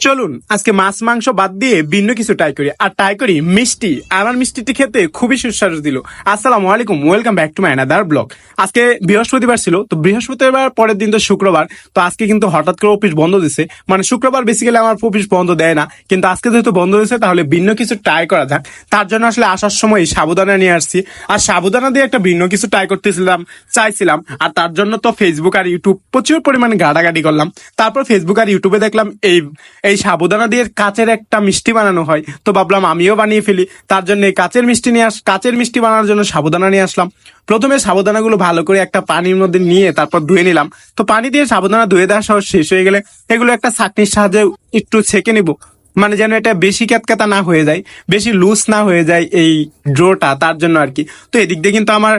চলুন, আজকে মাছ মাংস বাদ দিয়ে ভিন্ন কিছু ট্রাই করি। আর ট্রাই করি মিষ্টি। আমার মিষ্টিটি খেতে খুবই সুস্বাদু দিল। আসসালামু আলাইকুম welcome back to my another blog আজকে বৃহস্পতিবার ছিল, তো বৃহস্পতিবার পরের দিন তো শুক্রবার, তো আজকে কিন্তু হঠাৎ করে অফিস বন্ধ দিছে। মানে শুক্রবার বেসিক্যালি আমার অফিস বন্ধ দেয় না, কিন্তু আজকে যেহেতু বন্ধ দিয়েছে তাহলে ভিন্ন কিছু ট্রাই করা যাক। তার জন্য আসলে আসার সময় সাবুদানা নিয়ে আসছি। আর সাবুদানা দিয়ে একটা ভিন্ন কিছু ট্রাই করতেছিলাম, চাইছিলাম। আর তার জন্য তো ফেসবুক আর ইউটিউব প্রচুর পরিমাণে গাড়াগাড়ি করলাম। তারপর ফেসবুক আর ইউটিউবে দেখলাম এই এই সাবুদানা দিয়ে কাচের একটা মিষ্টি বানানো হয়। তো ভাবলাম আমিও বানিয়ে ফেলি। তার জন্য এই কাচের মিষ্টি নিয়ে আস কাচের মিষ্টি বানানোর জন্য সাবুদানা নিয়ে আসলাম। প্রথমে সাবুদানাগুলো ভালো করে একটা পানির মধ্যে নিয়ে তারপর ধুয়ে নিলাম। তো পানি দিয়ে সাবুদানা ধুয়ে দেওয়া সহ শেষ হয়ে গেলে এগুলো একটা চাকনির সাহায্যে একটু ছেঁকে নিব। মানে যেন এটা বেশি ক্যাতকাতা না হয়ে যায়, বেশি লুজ না হয়ে যায় এই ড্রোটা, তার জন্য আর কি। তো এদিক দিয়ে কিন্তু আমার,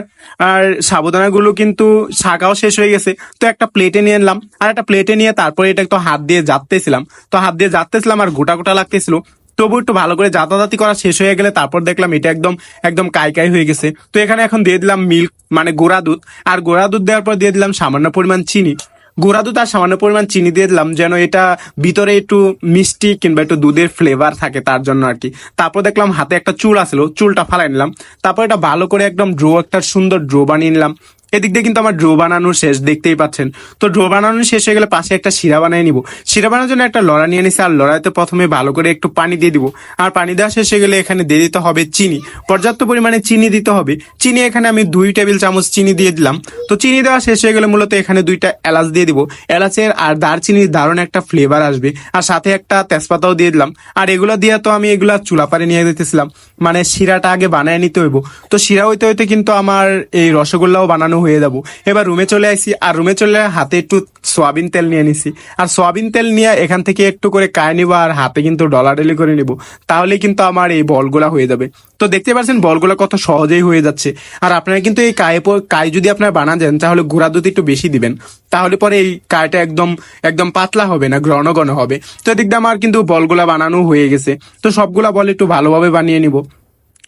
আর সাবুদানাগুলো কিন্তু শাকাও শেষ হয়ে গেছে। তো একটা প্লেটে নিয়ে নিলাম আর একটা প্লেটে নিয়ে তারপরে এটা একটু হাত দিয়ে জাততেছিলাম তো হাত দিয়ে জাততেছিলাম আর গোটা গোটা লাগতেছিল। তবু একটু ভালো করে জাতাজাতি করা শেষ হয়ে গেলে তারপর দেখলাম এটা একদম একদম কাই কাই হয়ে গেছে। তো এখানে এখন দিয়ে দিলাম মিল্ক মানে গোড়া দুধ। আর গোড়া দুধ দেওয়ার পর দিয়ে দিলাম সামান্য পরিমাণ চিনি। গুঁড়া দুধ আর সামান্য পরিমাণ চিনি দিয়ে দিলাম, যেন এটা ভিতরে একটু মিষ্টি কিংবা একটু দুধের ফ্লেভার থাকে তার জন্য আর কি। তারপর দেখলাম হাতে একটা চুল আসলো, চুলটা ফালাই নিলাম। তারপর এটা ভালো করে একদম ড্রো, একটা সুন্দর ড্রো বানিয়ে নিলাম। এদিক দিয়ে কিন্তু আমার ড্রো বানানো শেষ দেখতেই পাচ্ছেন। তো ড্রো বানানো শেষ হয়ে গেলে পাশে একটা শিরা বানিয়ে নিব। শিরা বানানোর জন্য একটা লড়া নিয়ে নিছি, আর লড়াইতে প্রথমে ভালো করে একটু পানি দিয়ে দিব। আর পানি দেওয়া শেষ হয়ে গেলে এখানে দিয়ে দিতে হবে চিনি। পর্যাপ্ত পরিমাণে চিনি দিতে হবে। চিনি এখানে আমি দুই টেবিল চামচ চিনি দিয়ে দিলাম। তো চিনি দেওয়া শেষ হয়ে গেলে মূলত এখানে দুইটা এলাচ দিয়ে দিব। এলাচের আর দারচিনির দারুণ একটা ফ্লেভার আসবে। আর সাথে একটা তেজপাতাও দিয়ে দিলাম। আর এগুলো দিয়ে তো আমি এগুলা চুলা পারে নিয়ে দিতেছিলাম মানে শিরাটা আগে বানিয়ে নিতে হইব। তো শিরা হইতে হইতে কিন্তু আমার এই রসগোল্লাও বানানো হয়ে যাব। এবার রুমে চলে আসি আর রুমে চলে হাতে একটু সয়াবিন তেল নিয়ে নিছি। আর সয়াবিন তেল নিয়ে এখান থেকে একটু করে কায় নিব আর হাতে কিন্তু ডলাডলি করে নিব। তাহলে কিন্তু আমার এই বলগুলা হয়ে যাবে। তো দেখতে পাচ্ছেন বলগুলা কত সহজেই হয়ে যাচ্ছে। আর আপনারা কিন্তু এই কায়ে কায় যদি আপনারা বানা যান তাহলে গুঁড়া দুধ একটু বেশি দিবেন। তাহলে পরে এই কায়টা একদম একদম পাতলা হবে না, ঘন ঘন হবে। তো এদিক দিয়ে আমার কিন্তু বলগুলা বানানো হয়ে গেছে। তো সবগুলা বল একটু ভালোভাবে বানিয়ে নিব।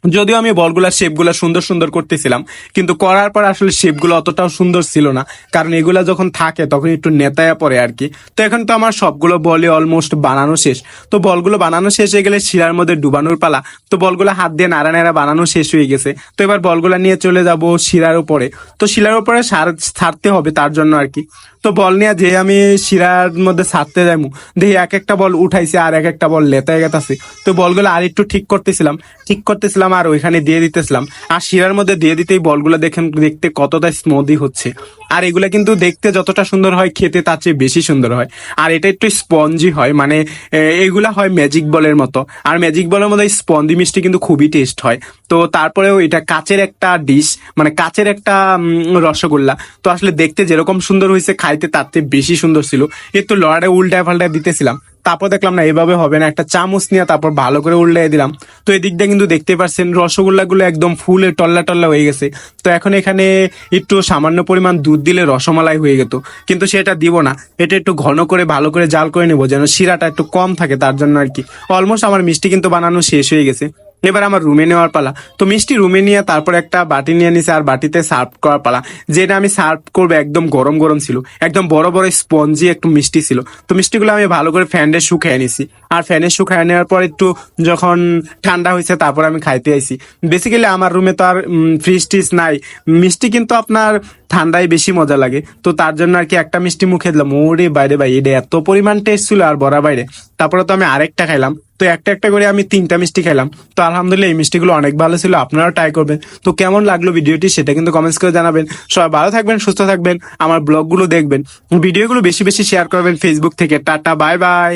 যদিও আমি বলগুলার শেপগুলো সুন্দর সুন্দর করতেছিলাম, কিন্তু করার পর আসলে শেপগুলো অতটাও সুন্দর ছিল না। কারণ এগুলা যখন থাকে, তখন একটু নেতায়া পড়ে আর কি। তো এখন তো আমার সবগুলো বলে অলমোস্ট বানানো শেষ। তো বলগুলো বানানো শেষ হয়ে গেলে শিরার মধ্যে ডুবানোর পালা, তো বলগুলো হাত দিয়ে নাড়া নাড়া বানানো শেষ হয়ে গেছে। তো এবার বলগুলো নিয়ে চলে যাব শিরার উপরে। তো শিরার উপরে সার ছাড়তে হবে তার জন্য আর কি। তো বল নিয়ে যে আমি শিরার মধ্যে ছাড়তে যাইমু, দেখি এক একটা বল উঠাইছে আর এক একটা বল লেতায় গেতাছে। তো বলগুলো আর একটু ঠিক করতেছিলাম। ঠিক করতেছিলাম আর ওইখানে দিয়ে দিতেছিলাম। আর শিরার মধ্যে দিয়ে দিতেই বলগুলো দেখেন, দেখতে কতটা স্মুদি হচ্ছে। আর এগুলা কিন্তু দেখতে যতটা সুন্দর হয়, খেতে তার চেয়ে বেশি সুন্দর হয়। আর এটা একটু স্পঞ্জি হয় মানে এগুলা হয় ম্যাজিক বলের মতো। আর ম্যাজিক বলের মধ্যে স্পঞ্জি মিষ্টি কিন্তু খুবই টেস্ট হয়। তো তারপরেও এটা কাচের একটা ডিশ মানে কাচের একটা রসগোল্লা। তো আসলে দেখতে যেরকম সুন্দর হয়েছে, খাইতে তার চেয়ে বেশি সুন্দর ছিল। একটু লড়াই উল্টায় পাল্টায় দিতেছিলাম। তারপর দেখলাম না, এভাবে হবে না। একটা চামচ নিয়ে তারপর ভালো করে উল্লাই দিলাম। তো এদিক দিয়ে কিন্তু দেখতে পাচ্ছেন, রসগোল্লাগুলো একদম ফুলে টল্লা টল্লা হয়ে গেছে। তো এখন এখানে একটু সামান্য পরিমাণ দুধ দিলে রসমালাই হয়ে যেত কিন্তু সেটা দিব না। এটা একটু ঘন করে, ভালো করে জাল করে নেব, যেন শিরাটা একটু কম থাকে তার জন্য আর কি। অলমোস্ট আমার মিষ্টি কিন্তু বানানো শেষ হয়ে গেছে। এবার আমার রুমে নেওয়ার পালা। তো মিষ্টি রুমে নিয়ে তারপর একটা বাটি নিয়ে নিছে আর বাটিতে সার্ভ করার পালা, যেটা আমি সার্ভ করব একদম গরম গরম ছিল। একদম বড় বড় স্পঞ্জি একটু মিষ্টি ছিল। তো মিষ্টিগুলো আমি ভালো করে ফ্যানে শুকিয়ে নিছি। আর ফ্যানে শুকিয়ে নেওয়ার পর একটু যখন ঠান্ডা হয়েছে তারপর আমি খাইতে আইছি। বেসিক্যালি আমার রুমে তো আর ফ্রিজ টিজ নাই। মিষ্টি কিন্তু আপনার ঠান্ডায় বেশি মজা লাগে। তো তার জন্য আর কি একটা মিষ্টি মুখে দিলাম। ওরে বাইরে ভাই, এটা এত পরিমাণ টেস্ট ছিল আর বড়া বাইরে। তারপরে তো আমি আরেকটা খাইলাম। তো একটা একটা করে আমি তিনটা মিষ্টি খাইলাম। তো আলহামদুলিল্লাহ, এই মিষ্টিগুলো অনেক ভালো ছিল, আপনারাও ট্রাই করবেন। তো কেমন লাগল ভিডিওটি সেটা কিন্তু কমেন্টস করে জানাবেন। সবাই ভালো থাকবেন, সুস্থ থাকবেন, আমার ব্লগগুলো দেখবেন। ভিডিওগুলো বেশি বেশি শেয়ার করবেন ফেসবুক থেকে। Tata bye bye